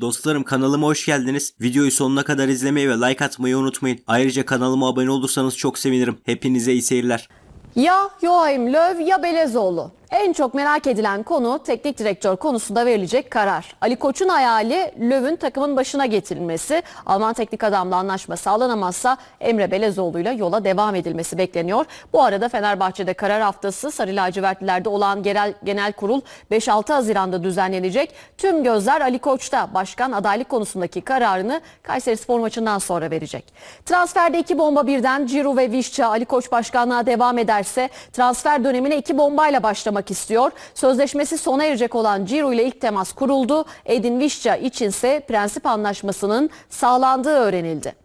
Dostlarım kanalıma hoş geldiniz. Videoyu sonuna kadar izlemeyi ve like atmayı unutmayın. Ayrıca kanalıma abone olursanız çok sevinirim. Hepinize iyi seyirler. Ya Joachim Löw ya Belezoğlu. En çok merak edilen konu teknik direktör konusunda verilecek karar. Ali Koç'un hayali Löw'ün takımın başına getirilmesi. Alman teknik adamla anlaşma sağlanamazsa Emre Belezoğlu'yla yola devam edilmesi bekleniyor. Bu arada Fenerbahçe'de karar haftası Sarı Lacivertlilerde olan genel, genel kurul 5-6 Haziran'da düzenlenecek. Tüm gözler Ali Koç'ta başkan adaylık konusundaki kararını Kayseri Spor maçından sonra verecek. Transferde iki bomba birden Ciro ve Vişça Ali Koç başkanlığa devam ederse transfer dönemine iki bombayla başlamak istiyor. Sözleşmesi sona erecek olan Ciro ile ilk temas kuruldu. Edin Vişça içinse prensip anlaşmasının sağlandığı öğrenildi.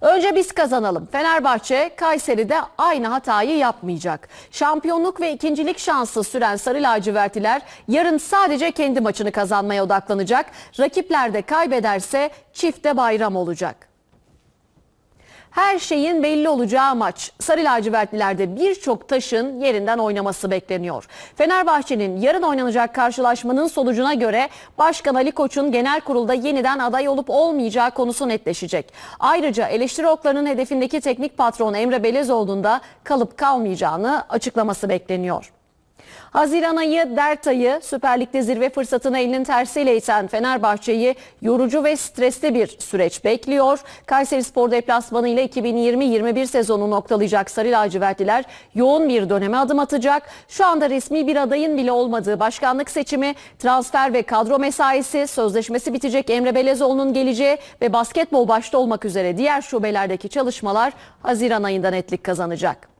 Önce biz kazanalım. Fenerbahçe Kayseri'de aynı hatayı yapmayacak. Şampiyonluk ve ikincilik şansı süren Sarı Lacivertliler yarın sadece kendi maçını kazanmaya odaklanacak. Rakipler de kaybederse çifte bayram olacak. Her şeyin belli olacağı maç. Sarı lacivertlilerde birçok taşın yerinden oynaması bekleniyor. Fenerbahçe'nin yarın oynanacak karşılaşmanın sonucuna göre Başkan Ali Koç'un genel kurulda yeniden aday olup olmayacağı konusu netleşecek. Ayrıca eleştiri oklarının hedefindeki teknik patron Emre Belezoğlu'nun da kalıp kalmayacağını açıklaması bekleniyor. Haziran ayı dert ayı Süper Lig'de zirve fırsatını elinin tersiyle iten Fenerbahçe'yi yorucu ve stresli bir süreç bekliyor. Kayseri Spor deplasmanı ile 2020-21 sezonu noktalayacak Sarı Lacivertliler yoğun bir döneme adım atacak. Şu anda resmi bir adayın bile olmadığı başkanlık seçimi, transfer ve kadro mesaisi, sözleşmesi bitecek Emre Belezoğlu'nun geleceği ve basketbol başta olmak üzere diğer şubelerdeki çalışmalar Haziran ayında netlik kazanacak.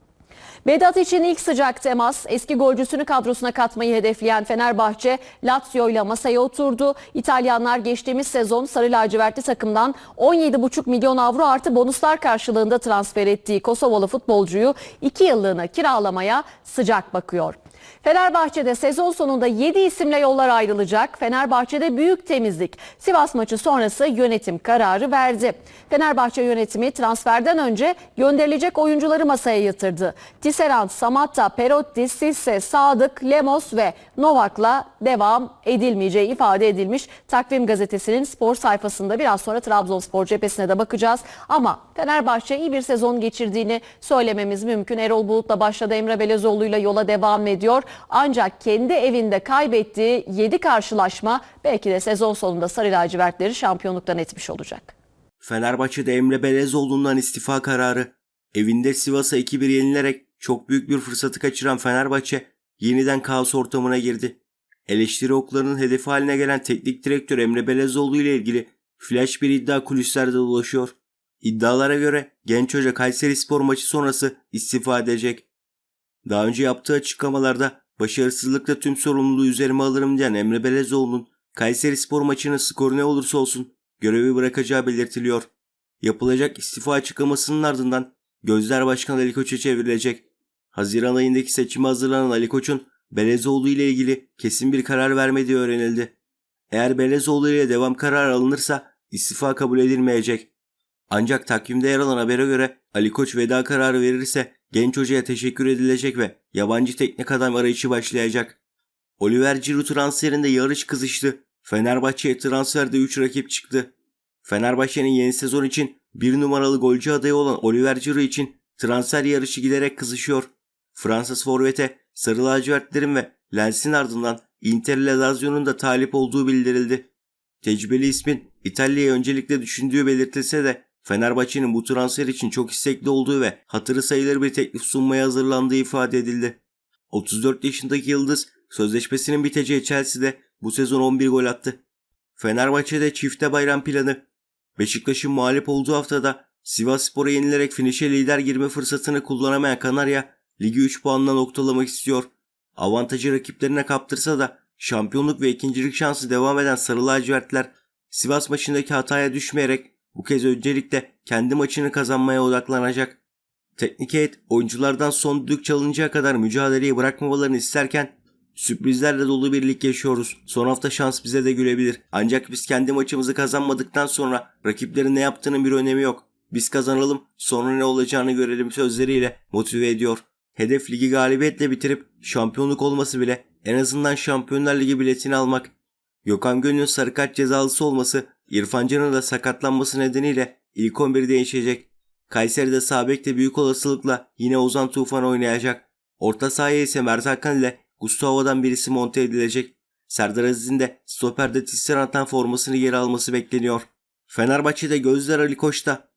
Vedat için ilk sıcak temas eski golcüsünü kadrosuna katmayı hedefleyen Fenerbahçe Lazio ile masaya oturdu. İtalyanlar geçtiğimiz sezon Sarı Lacivertli takımdan 17,5 milyon avro artı bonuslar karşılığında transfer ettiği Kosovalı futbolcuyu 2 yıllığına kiralamaya sıcak bakıyor. Fenerbahçe'de sezon sonunda 7 isimle yollar ayrılacak. Fenerbahçe'de büyük temizlik. Sivas maçı sonrası yönetim kararı verdi. Fenerbahçe yönetimi transferden önce gönderilecek oyuncuları masaya yatırdı. Tisserand, Samatta, Perotti, Sisse, Sadık, Lemos ve Novak'la devam edilmeyeceği ifade edilmiş. Takvim gazetesinin spor sayfasında biraz sonra Trabzonspor cephesine de bakacağız. Ama Fenerbahçe iyi bir sezon geçirdiğini söylememiz mümkün. Erol Bulut'la başladı Emre Belezoğlu'yla yola devam ediyor. Ancak kendi evinde kaybettiği 7 karşılaşma belki de sezon sonunda Sarı Lacivertleri şampiyonluktan etmiş olacak. Fenerbahçe'de Emre Belezoğlu'ndan istifa kararı. Evinde Sivas'a 2-1 yenilerek çok büyük bir fırsatı kaçıran Fenerbahçe yeniden kaos ortamına girdi. Eleştiri oklarının hedefi haline gelen teknik direktör Emre Belezoğlu ile ilgili flash bir iddia kulislerde dolaşıyor. İddialara göre genç hoca Kayseri Spor maçı sonrası istifa edecek. Daha önce yaptığı açıklamalarda başarısızlıkta tüm sorumluluğu üzerime alırım diyen Emre Belezoğlu'nun Kayseri Spor maçının skoru ne olursa olsun görevi bırakacağı belirtiliyor. Yapılacak istifa açıklamasının ardından gözler Başkan Ali Koç'a çevrilecek. Haziran ayındaki seçime hazırlanan Ali Koç'un Belezoğlu ile ilgili kesin bir karar vermediği öğrenildi. Eğer Belezoğlu ile devam kararı alınırsa istifa kabul edilmeyecek. Ancak takvimde yer alan habere göre Ali Koç veda kararı verirse genç hocaya teşekkür edilecek ve yabancı teknik adam arayışı başlayacak. Oliver Giroud transferinde yarış kızıştı. Fenerbahçe'ye transferde 3 rakip çıktı. Fenerbahçe'nin yeni sezon için bir numaralı golcü adayı olan Oliver Giroud için transfer yarışı giderek kızışıyor. Fransız forvete Sarı lacivertlerin ve Lens'in ardından Inter ile Lazio'nun da talip olduğu bildirildi. Tecrübeli ismin İtalya'ya öncelikle düşündüğü belirtilse de Fenerbahçe'nin bu transfer için çok istekli olduğu ve hatırı sayılır bir teklif sunmaya hazırlandığı ifade edildi. 34 yaşındaki Yıldız sözleşmesinin biteceği Chelsea'de bu sezon 11 gol attı. Fenerbahçe'de çifte bayram planı. Beşiktaş'ın mağlup olduğu haftada Sivas Spor'a yenilerek finişe lider girme fırsatını kullanamayan Kanarya ligi 3 puanla noktalamak istiyor. Avantajı rakiplerine kaptırsa da şampiyonluk ve ikincilik şansı devam eden Sarı Lacivertler Sivas maçındaki hataya düşmeyerek bu kez öncelikle kendi maçını kazanmaya odaklanacak. Teknik heyet oyunculardan son düdük çalıncaya kadar mücadeleyi bırakmamalarını isterken sürprizlerle dolu bir lig yaşıyoruz. Son hafta şans bize de gülebilir. Ancak biz kendi maçımızı kazanmadıktan sonra rakiplerin ne yaptığının bir önemi yok. Biz kazanalım sonra ne olacağını görelim sözleriyle motive ediyor. Hedef ligi galibiyetle bitirip şampiyonluk olması bile en azından Şampiyonlar Ligi biletini almak. Gökhan Gönül'ün sarı kart cezalısı olması, İrfan Can'ın da sakatlanması nedeniyle ilk 11 değişecek. Kayseri'de sağ bekte büyük olasılıkla yine Ozan Tufan oynayacak. Orta sahaya ise Mert Hakan ile Gustavo'dan birisi monte edilecek. Serdar Aziz'in de stoperde Tisserant'tan formasını geri alması bekleniyor. Fenerbahçe'de gözler Ali Koç'ta.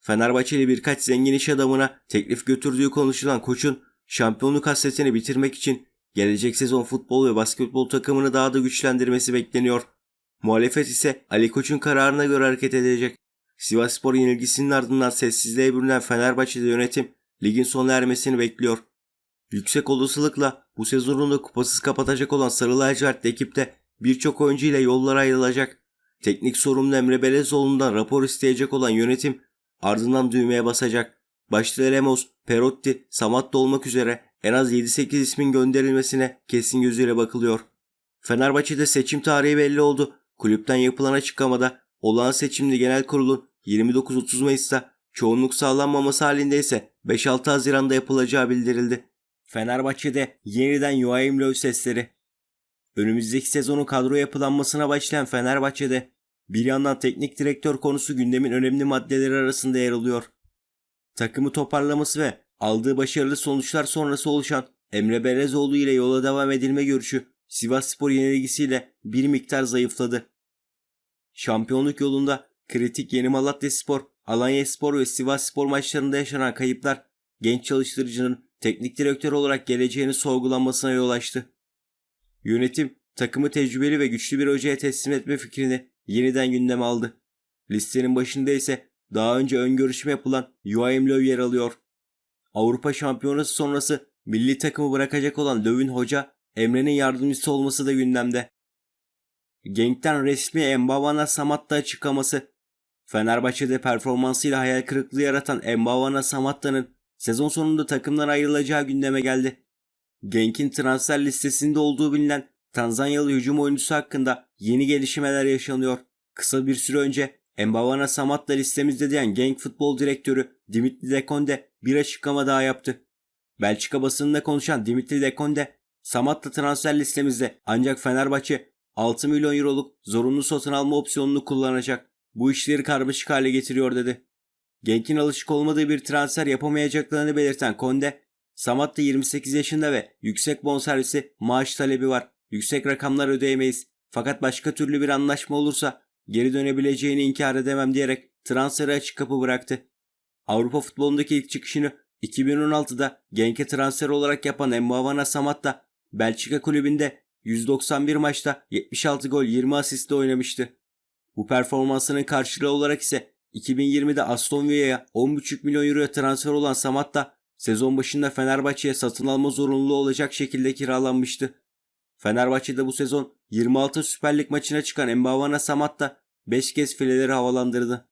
Fenerbahçeli birkaç zengin iş adamına teklif götürdüğü konuşulan koçun şampiyonluk hasretini bitirmek için gelecek sezon futbol ve basketbol takımını daha da güçlendirmesi bekleniyor. Muhalefet ise Ali Koç'un kararına göre hareket edecek. Sivasspor yenilgisinin ardından sessizliğe bürünen Fenerbahçe'de yönetim ligin sona ermesini bekliyor. Yüksek olasılıkla bu sezonun da kupasız kapatacak olan Sarı Lacivertli ekipte birçok oyuncu ile yollar ayrılacak. Teknik sorumlu Emre Belezoğlu'ndan rapor isteyecek olan yönetim ardından düğmeye basacak. Başta Remos, Perotti, Samatta olmak üzere en az 7-8 ismin gönderilmesine kesin gözüyle bakılıyor. Fenerbahçe'de seçim tarihi belli oldu. Kulüpten yapılan açıklamada olağan seçimli genel kurulun 29-30 Mayıs'ta çoğunluk sağlanmaması halinde ise 5-6 Haziran'da yapılacağı bildirildi. Fenerbahçe'de yeniden Joachim Löw sesleri. Önümüzdeki sezonun kadro yapılanmasına başlayan Fenerbahçe'de bir yandan teknik direktör konusu gündemin önemli maddeleri arasında yer alıyor. Takımı toparlaması ve aldığı başarılı sonuçlar sonrası oluşan Emre Belezoğlu ile yola devam edilme görüşü Sivasspor yenilgisiyle bir miktar zayıfladı. Şampiyonluk yolunda kritik Yeni Malatyaspor, Alanyaspor ve Sivasspor maçlarında yaşanan kayıplar genç çalıştırıcının teknik direktör olarak geleceğini sorgulanmasına yol açtı. Yönetim takımı tecrübeli ve güçlü bir hocaya teslim etme fikrini yeniden gündeme aldı. Listenin başında ise daha önce ön görüşme yapılan Joachim Löw yer alıyor. Avrupa Şampiyonası sonrası milli takımı bırakacak olan Löw'ün hoca Emre'nin yardımcısı olması da gündemde. Genk'ten resmi Embavana Samatta açıklaması. Fenerbahçe'de performansıyla hayal kırıklığı yaratan Embavana Samatta'nın sezon sonunda takımdan ayrılacağı gündeme geldi. Genk'in transfer listesinde olduğu bilinen Tanzanyalı hücum oyuncusu hakkında yeni gelişmeler yaşanıyor. Kısa bir süre önce Embavana Samatta listemizde diyen Genk futbol direktörü Dimitri Dekonde bir açıklama daha yaptı. Belçika basınında konuşan Dimitri Dekonde, Samatta transfer listemizde ancak Fenerbahçe 6 milyon euroluk zorunlu satın alma opsiyonunu kullanacak. Bu işleri karmaşık hale getiriyor dedi. Genk'in alışık olmadığı bir transfer yapamayacaklarını belirten Konde, Samatta 28 yaşında ve yüksek bonservisi maaş talebi var. Yüksek rakamlar ödeyemeyiz. Fakat başka türlü bir anlaşma olursa geri dönebileceğini inkar edemem diyerek transferi açık kapı bıraktı. Avrupa futbolundaki ilk çıkışını 2016'da Genk'e transfer olarak yapan Mbavana Samatta, Belçika kulübünde 191 maçta 76 gol 20 asistle oynamıştı. Bu performansının karşılığı olarak ise 2020'de Aston Villa'ya 10,5 milyon euroya transfer olan Samatta, sezon başında Fenerbahçe'ye satın alma zorunluluğu olacak şekilde kiralanmıştı. Fenerbahçe'de bu sezon 26 Süper Lig maçına çıkan Mbavana Samatta 5 kez fileleri havalandırdı.